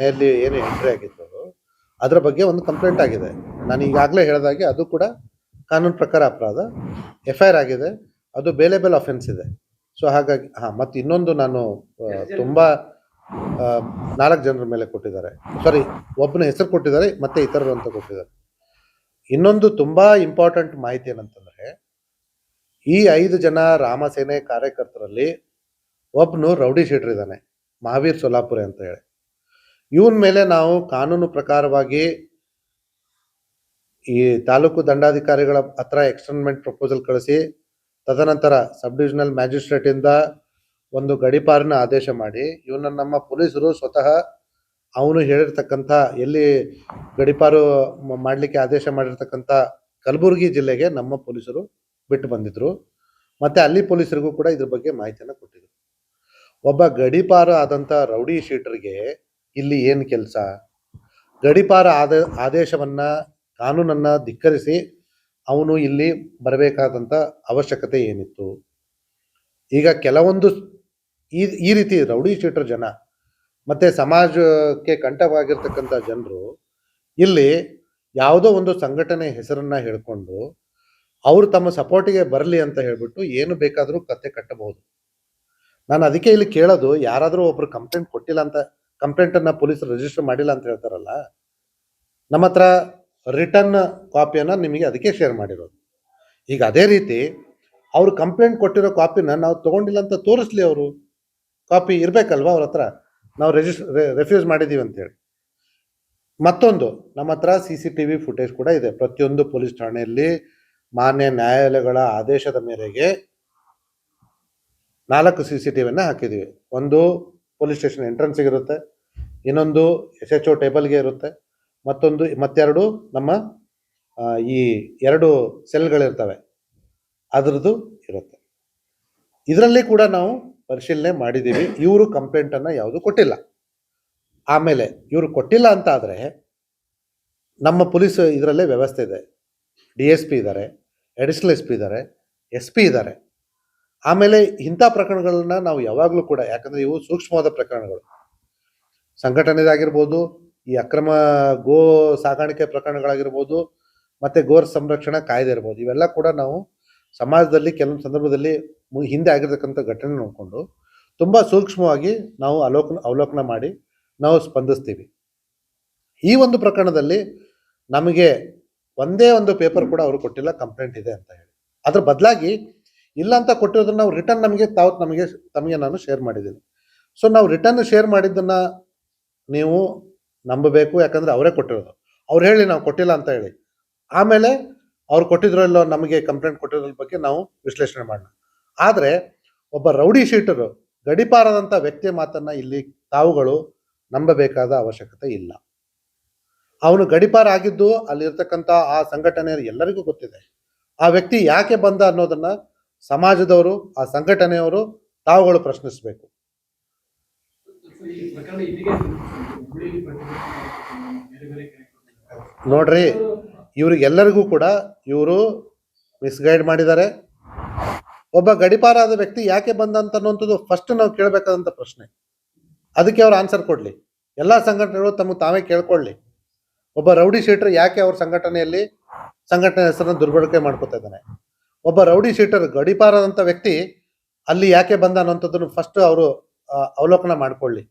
ಮನೆಯಲ್ಲಿ ಏನು ಎಂಟ್ರಿ ಆಗಿತ್ತು ಅದರ ಬಗ್ಗೆ ಒಂದು ಕಂಪ್ಲೇಂಟ್ ಆಗಿದೆ. ನಾನು ಈಗಾಗಲೇ ಹೇಳಿದಾಗೆ ಅದು ಕೂಡ ಕಾನೂನು ಪ್ರಕಾರ ಅಪರಾಧ. ಎಫ್ ಐ ಆರ್ ಆಗಿದೆ. ಅದು ಬೇಲೆ ಬೇಲ್ ಅಫೆನ್ಸ್ ಇದೆ. ಸೊ ಹಾಗಾಗಿ, ಹಾಂ, ಮತ್ತು ಇನ್ನೊಂದು ನಾನು ತುಂಬ ನಾಲ್ಕು ಜನರ ಮೇಲೆ ಕೊಟ್ಟಿದ್ದಾರೆ. ಸಾರಿ ಒಬ್ಬನ ಹೆಸರು ಕೊಟ್ಟಿದ್ದಾರೆ, ಮತ್ತೆ ಇತರರು ಅಂತ ಕೊಟ್ಟಿದ್ದಾರೆ. ಇನ್ನೊಂದು ತುಂಬ ಇಂಪಾರ್ಟೆಂಟ್ ಮಾಹಿತಿ ಏನಂತಂದರೆ, ಈ ಐದು ಜನ ರಾಮಸೇನೆ ಕಾರ್ಯಕರ್ತರಲ್ಲಿ ಒಬ್ಬನು ರೌಡಿ ಶೀಟ್ರ್ ಇದ್ದಾನೆ, ಮಹಾವೀರ್ ಸೊಲಾಪುರೆ ಅಂತ ಹೇಳಿ. ಇವನ್ ಮೇಲೆ ನಾವು ಕಾನೂನು ಪ್ರಕಾರವಾಗಿ ಈ ತಾಲೂಕು ದಂಡಾಧಿಕಾರಿಗಳ ಹತ್ರ ಎಕ್ಸ್ಟರ್ನ್ಮೆಂಟ್ ಪ್ರಪೋಸಲ್ ಕಳಿಸಿ, ತದನಂತರ ಸಬ್ ಡಿವಿಷನಲ್ ಮ್ಯಾಜಿಸ್ಟ್ರೇಟ್ ಇಂದ ಒಂದು ಗಡಿಪಾರಿನ ಆದೇಶ ಮಾಡಿ. ಇವನ ನಮ್ಮ ಪೊಲೀಸರು ಸ್ವತಃ ಅವನು ಹೇಳಿರ್ತಕ್ಕಂಥ, ಎಲ್ಲಿ ಗಡಿಪಾರು ಮಾಡಲಿಕ್ಕೆ ಆದೇಶ ಮಾಡಿರ್ತಕ್ಕಂಥ ಕಲಬುರಗಿ ಜಿಲ್ಲೆಗೆ ನಮ್ಮ ಪೊಲೀಸರು ಬಿಟ್ಟು ಬಂದಿದ್ರು. ಮತ್ತೆ ಅಲ್ಲಿ ಪೊಲೀಸರಿಗೂ ಕೂಡ ಇದ್ರ ಬಗ್ಗೆ ಮಾಹಿತಿಯನ್ನು ಕೊಟ್ಟಿದ್ರು. ಒಬ್ಬ ಗಡಿಪಾರು ಆದಂತ ರೌಡಿ ಶೀಟರ್ಗೆ ಇಲ್ಲಿ ಏನು ಕೆಲಸ? ಗಡಿಪಾರ ಆದ, ಆದೇಶವನ್ನು, ಕಾನೂನನ್ನು ಧಿಕ್ಕರಿಸಿ ಅವನು ಇಲ್ಲಿ ಬರಬೇಕಾದಂಥ ಅವಶ್ಯಕತೆ ಏನಿತ್ತು? ಈಗ ಕೆಲವೊಂದು ಈ ಈ ರೀತಿ ರೌಡಿ ಶೀಟರ್ ಜನ ಮತ್ತು ಸಮಾಜಕ್ಕೆ ಕಂಠವಾಗಿರ್ತಕ್ಕಂಥ ಜನರು ಇಲ್ಲಿ ಯಾವುದೋ ಒಂದು ಸಂಘಟನೆ ಹೆಸರನ್ನು ಹೇಳಿಕೊಂಡು ಅವರು ತಮ್ಮ ಸಪೋರ್ಟಿಗೆ ಬರಲಿ ಅಂತ ಹೇಳಿಬಿಟ್ಟು ಏನು ಬೇಕಾದರೂ ಕತೆ ಕಟ್ಟಬಹುದು. ನಾನು ಅದಕ್ಕೆ ಇಲ್ಲಿ ಕೇಳೋದು ಯಾರಾದರೂ ಒಬ್ಬರು ಕಂಪ್ಲೇಂಟ್ ಕೊಟ್ಟಿಲ್ಲ ಅಂತ ಕಂಪ್ಲೇಂಟ್ ಅನ್ನ ಪೊಲೀಸರು ರಿಜಿಸ್ಟರ್ ಮಾಡಿಲ್ಲ ಅಂತ ಹೇಳ್ತಾರಲ್ಲ, ನಮ್ಮ ಹತ್ರ ರಿಟರ್ನ್ ಕಾಪಿಯನ್ನ ನಿಮಗೆ ಅದಕ್ಕೆ ಶೇರ್ ಮಾಡಿರೋದು. ಈಗ ಅದೇ ರೀತಿ ಅವರು ಕಂಪ್ಲೇಂಟ್ ಕೊಟ್ಟಿರೋ ಕಾಪಿನ ನಾವು ತಗೊಂಡಿಲ್ಲ ಅಂತ ತೋರಿಸ್ಲಿ ಅವರು ಕಾಪಿ ಇರ್ಬೇಕಲ್ವಾ ಅವ್ರ ಹತ್ರ? ನಾವು ರಿಜಿಸ್ ರೆಫ್ಯೂಸ್ ಮಾಡಿದ್ದೀವಿ ಅಂತೇಳಿ ಮತ್ತೊಂದು, ನಮ್ಮ ಹತ್ರ C C T V footage ಕೂಡ ಇದೆ. ಪ್ರತಿಯೊಂದು ಪೊಲೀಸ್ ಠಾಣೆಯಲ್ಲಿ ಮಾನ್ಯ ನ್ಯಾಯಾಲಯಗಳ ಆದೇಶದ ಮೇರೆಗೆ ನಾಲ್ಕು ಸಿ ಸಿ ಟಿ ವಿನ ಹಾಕಿದ್ದೀವಿ ಒಂದು ಪೊಲೀಸ್ ಸ್ಟೇಷನ್ ಎಂಟ್ರೆನ್ಸ್ಗೆ ಇರುತ್ತೆ. ಇನ್ನೊಂದು ಎಸ್ ಎಚ್ ಒ ಟೇಬಲ್ಗೆ ಇರುತ್ತೆ. ಮತ್ತೊಂದು, ಮತ್ತೆರಡು ನಮ್ಮ ಈ ಎರಡು ಸೆಲ್ಗಳಿರ್ತವೆ ಅದರದ್ದು ಇರುತ್ತೆ. ಇದರಲ್ಲಿ ಕೂಡ ನಾವು ಪರಿಶೀಲನೆ ಮಾಡಿದ್ದೀವಿ. ಇವರು ಕಂಪ್ಲೇಂಟನ್ನು ಯಾವುದು ಕೊಟ್ಟಿಲ್ಲ. ಆಮೇಲೆ ಇವರು ಕೊಟ್ಟಿಲ್ಲ ಅಂತ ಆದರೆ ನಮ್ಮ ಪೊಲೀಸ್ ಇದರಲ್ಲೇ ವ್ಯವಸ್ಥೆ ಇದೆ. ಡಿ ಎಸ್ ಪಿ ಇದ್ದಾರೆ ಅಡಿಷನಲ್ ಎಸ್ ಪಿ ಇದ್ದಾರೆ ಎಸ್ ಪಿ ಇದ್ದಾರೆ ಆಮೇಲೆ ಇಂಥ ಪ್ರಕರಣಗಳನ್ನ ನಾವು ಯಾವಾಗಲೂ ಕೂಡ, ಯಾಕಂದ್ರೆ ಇವು ಸೂಕ್ಷ್ಮವಾದ ಪ್ರಕರಣಗಳು. ಸಂಘಟನೆದಾಗಿರ್ಬೋದು, ಈ ಅಕ್ರಮ ಗೋ ಸಾಗಾಣಿಕೆ ಪ್ರಕರಣಗಳಾಗಿರ್ಬೋದು, ಮತ್ತೆ ಗೋರ್ ಸಂರಕ್ಷಣಾ ಕಾಯ್ದೆ ಇರ್ಬೋದು, ಇವೆಲ್ಲ ಕೂಡ ನಾವು ಸಮಾಜದಲ್ಲಿ ಕೆಲವೊಂದು ಸಂದರ್ಭದಲ್ಲಿ ಹಿಂದೆ ಆಗಿರ್ತಕ್ಕಂಥ ಘಟನೆ ನೋಡಿಕೊಂಡು ತುಂಬಾ ಸೂಕ್ಷ್ಮವಾಗಿ ನಾವು ಅವಲೋಕನ ಅವಲೋಕನ ಮಾಡಿ ನಾವು ಸ್ಪಂದಿಸ್ತೀವಿ. ಈ ಒಂದು ಪ್ರಕರಣದಲ್ಲಿ ನಮಗೆ ಒಂದೇ ಒಂದು ಪೇಪರ್ ಕೂಡ ಅವರು ಕೊಟ್ಟಿಲ್ಲ, ಕಂಪ್ಲೇಂಟ್ ಇದೆ ಅಂತ ಹೇಳಿ. ಅದ್ರ ಬದಲಾಗಿ ಇಲ್ಲ ಅಂತ ಕೊಟ್ಟಿರೋದನ್ನ ನಾವು ರಿಟರ್ನ್ ನಮಗೆ, ತಾವು ನಮಗೆ, ತಮಗೆ ನಾನು ಶೇರ್ ಮಾಡಿದ್ದೀನಿ. ಸೊ ನಾವು ರಿಟರ್ನ್ ಶೇರ್ ಮಾಡಿದ್ದನ್ನ ನೀವು ನಂಬಬೇಕು, ಯಾಕಂದ್ರೆ ಅವರೇ ಕೊಟ್ಟಿರೋದು. ಅವ್ರು ಹೇಳಿ, ನಾವು ಕೊಟ್ಟಿಲ್ಲ ಅಂತ ಹೇಳಿ. ಆಮೇಲೆ ಅವ್ರು ಕೊಟ್ಟಿದ್ರೋ ಇಲ್ಲೋ, ನಮಗೆ ಕಂಪ್ಲೇಂಟ್ ಕೊಟ್ಟಿರೋದ್ರ ಬಗ್ಗೆ ನಾವು ವಿಶ್ಲೇಷಣೆ ಮಾಡೋಣ. ಆದರೆ, ಒಬ್ಬ ರೌಡಿ ಶೀಟರು ಗಡಿಪಾರದಂಥ ವ್ಯಕ್ತಿಯ ಮಾತನ್ನ ಇಲ್ಲಿ ತಾವುಗಳು ನಂಬಬೇಕಾದ ಅವಶ್ಯಕತೆ ಇಲ್ಲ. ಅವನು ಗಡಿಪಾರ ಆಗಿದ್ದು ಅಲ್ಲಿರ್ತಕ್ಕಂಥ ಆ ಸಂಘಟನೆ ಎಲ್ಲರಿಗೂ ಗೊತ್ತಿದೆ. ಆ ವ್ಯಕ್ತಿ ಯಾಕೆ ಬಂದ ಅನ್ನೋದನ್ನ ಸಮಾಜದವರು, ಆ ಸಂಘಟನೆಯವರು ತಾವುಗಳು ಪ್ರಶ್ನಿಸಬೇಕು. ನೋಡ್ರಿ, ಇವ್ರಿಗೆಲ್ಲರಿಗೂ ಕೂಡ ಇವರು ಮಿಸ್ಗೈಡ್ ಮಾಡಿದ್ದಾರೆ. ಒಬ್ಬ ಗಡಿಪಾರಾದ ವ್ಯಕ್ತಿ ಯಾಕೆ ಬಂದ ಅಂತ ಅನ್ನುವಂಥದ್ದು ಫಸ್ಟ್ ನಾವು ಕೇಳಬೇಕಾದಂಥ ಪ್ರಶ್ನೆ. ಅದಕ್ಕೆ ಅವ್ರು ಆನ್ಸರ್ ಕೊಡ್ಲಿ. ಎಲ್ಲ ಸಂಘಟನೆಗಳು ತಮಗೆ ತಾವೇ ಕೇಳ್ಕೊಳ್ಳಿ. ಒಬ್ಬ ರೌಡಿ ಶೀಟರ್ ಯಾಕೆ ಅವ್ರ ಸಂಘಟನೆಯಲ್ಲಿ ಸಂಘಟನೆ ಹೆಸರನ್ನು ದುರ್ಬಳಕೆ ಮಾಡ್ಕೊತಾ ಇದ್ದಾನೆ? ಒಬ್ಬ ರೌಡಿ ಶೀಟರ್ ಗಡಿಪಾರದಂಥ ವ್ಯಕ್ತಿ ಅಲ್ಲಿ ಯಾಕೆ ಬಂದ ಅನ್ನೋಂಥದ್ದನ್ನು ಫಸ್ಟ್ ಅವರು ಅವಲೋಕನ ಮಾಡ್ಕೊಳ್ಳಿ.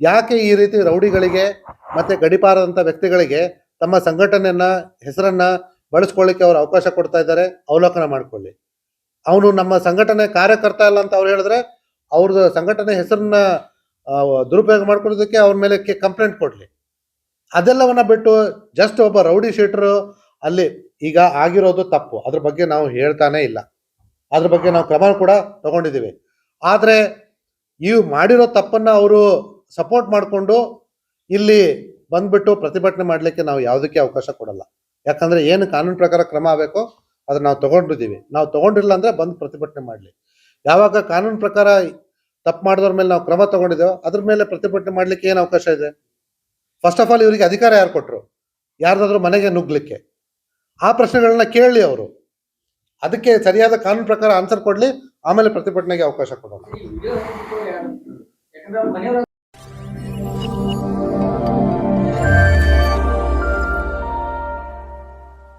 ಯಾಕೆ ಈ ರೀತಿ ರೌಡಿಗಳಿಗೆ ಮತ್ತು ಗಡಿಪಾರದಂಥ ವ್ಯಕ್ತಿಗಳಿಗೆ ತಮ್ಮ ಸಂಘಟನೆಯನ್ನು, ಹೆಸರನ್ನು ಬಳಸ್ಕೊಳ್ಳಿಕ್ಕೆ ಅವರು ಅವಕಾಶ ಕೊಡ್ತಾ ಇದ್ದಾರೆ, ಅವಲೋಕನ ಮಾಡ್ಕೊಳ್ಳಿ. ಅವನು ನಮ್ಮ ಸಂಘಟನೆ ಕಾರ್ಯಕರ್ತ ಅಲ್ಲ ಅಂತ ಅವ್ರು ಹೇಳಿದ್ರೆ ಅವ್ರದ್ದು ಸಂಘಟನೆ ಹೆಸರನ್ನ ದುರುಪಯೋಗ ಮಾಡ್ಕೊಳ್ಳೋದಕ್ಕೆ ಅವ್ರ ಮೇಲೆ ಕಂಪ್ಲೇಂಟ್ ಕೊಡ್ಲಿ. ಅದೆಲ್ಲವನ್ನ ಬಿಟ್ಟು ಜಸ್ಟ್ ಒಬ್ಬ ರೌಡಿ ಶೀಟರು ಅಲ್ಲಿ ಈಗ ಆಗಿರೋದು ತಪ್ಪು. ಅದ್ರ ಬಗ್ಗೆ ನಾವು ಹೇಳ್ತಾನೆ ಇಲ್ಲ. ಅದ್ರ ಬಗ್ಗೆ ನಾವು ಕ್ರಮ ಕೂಡ ತಗೊಂಡಿದ್ದೀವಿ. ಆದರೆ ಇವು ಮಾಡಿರೋ ತಪ್ಪನ್ನ ಅವರು ಸಪೋರ್ಟ್ ಮಾಡಿಕೊಂಡು ಇಲ್ಲಿ ಬಂದ್ಬಿಟ್ಟು ಪ್ರತಿಭಟನೆ ಮಾಡಲಿಕ್ಕೆ ನಾವು ಯಾವುದಕ್ಕೆ ಅವಕಾಶ ಕೊಡಲ್ಲ. ಯಾಕಂದ್ರೆ ಏನು ಕಾನೂನು ಪ್ರಕಾರ ಕ್ರಮ ಆಗಬೇಕೋ ಅದನ್ನ ನಾವು ತಗೊಂಡಿದ್ದೀವಿ. ನಾವು ತೊಗೊಂಡಿಲ್ಲ ಅಂದ್ರೆ ಬಂದು ಪ್ರತಿಭಟನೆ ಮಾಡಲಿ. ಯಾವಾಗ ಕಾನೂನು ಪ್ರಕಾರ ತಪ್ಪು ಮಾಡಿದವ್ರ ಮೇಲೆ ನಾವು ಕ್ರಮ ತಗೊಂಡಿದ್ದೇವೆ ಅದ್ರ ಮೇಲೆ ಪ್ರತಿಭಟನೆ ಮಾಡ್ಲಿಕ್ಕೆ ಏನು ಅವಕಾಶ ಇದೆ? ಫಸ್ಟ್ ಆಫ್ ಆಲ್ ಇವರಿಗೆ ಅಧಿಕಾರ ಯಾರು ಕೊಟ್ಟರು ಯಾರ್ದಾದ್ರೂ ಮನೆಗೆ ನುಗ್ಲಿಕ್ಕೆ ಆ ಪ್ರಶ್ನೆಗಳನ್ನ ಕೇಳಲಿ ಅವರು. ಅದಕ್ಕೆ ಸರಿಯಾದ ಕಾನೂನು ಪ್ರಕಾರ ಆನ್ಸರ್ ಕೊಡಲಿ ಆಮೇಲೆ ಪ್ರತಿಭಟನೆಗೆ ಅವಕಾಶ ಕೊಡೋಣ.